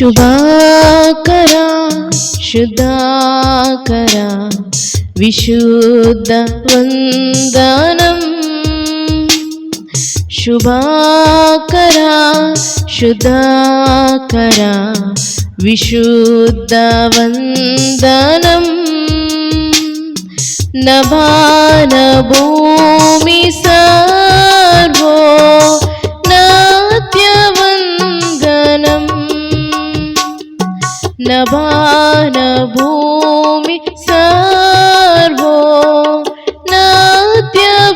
శుభాకర శుద్ధాకర విశుద్ధ వందనం శుభాకర శుద్ధాకర విశుద్ధ వందనం నభానభూ నభాన భూమి సర్వో నాట్యవందనం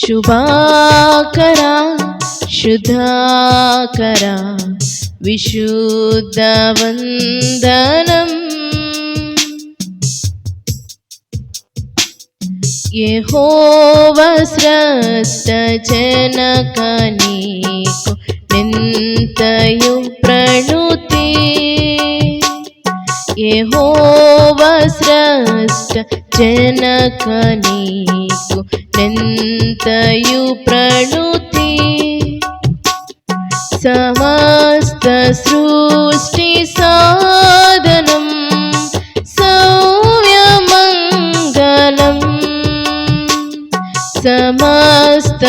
శుభాకరా శుద్ధాకరా విశుద్ధవందనం యెహోవ స్రష్ట జనక నీకు నింతయు ప్రణుతి? యెహోవ స్రష్ట జనక నీకు నింతయు ప్రణుతి? సమస్త సృష్టి సాధనం సౌవ్యమంగళం సమస్త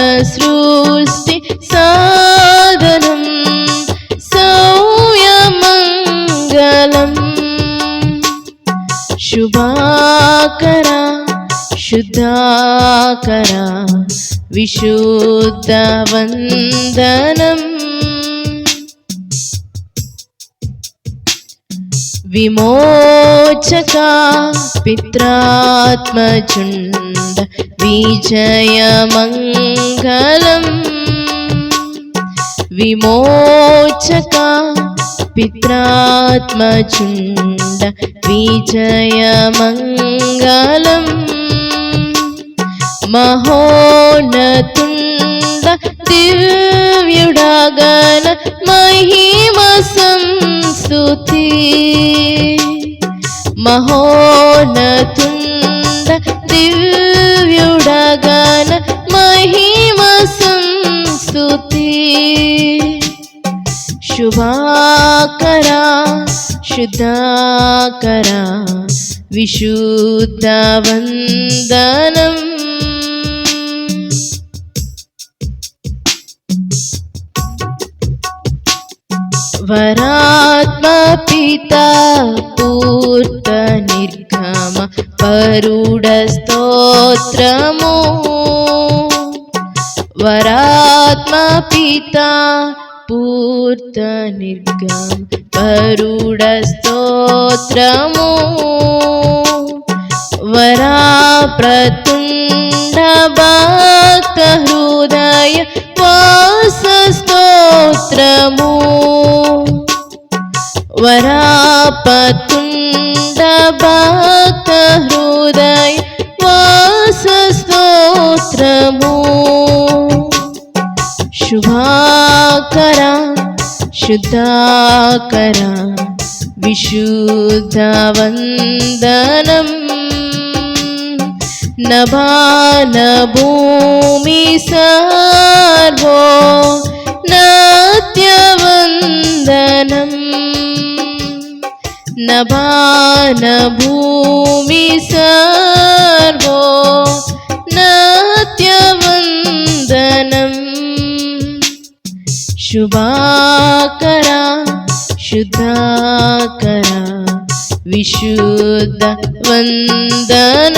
శుభాకరా శుద్ధాకరా విశుద్ధవందనం. విమోచక పిత్రాత్మచుండ విజయమంగళం. విమోచక పిత్రాత్మచుండ విజయమంగళం మహోన్నతుండ దివ్యుడగన మహిమ సంస్తుతి. మహోన్నతుండ దివ్యుడగన మహిమ సంస్తుతి శుభాకరా శుద్ధాకరా విశుద్ధవందనం వరాత్మ పిత పూర్త నిర్గం. పరుడ స్తోత్రము వరా ప్రతుండ భక్త హృదయ వాస స్తోత్రము వరాపతుండ భక్త హృదయ వాస స్తోత్రము. శుభా కర శుద్ధాకర విశుద్ధ వందనం నభానభూమి సర్వో నాట్యవందనం. నభాన భూమి शुभा करा विशुद्ध विशुद्धवन्दन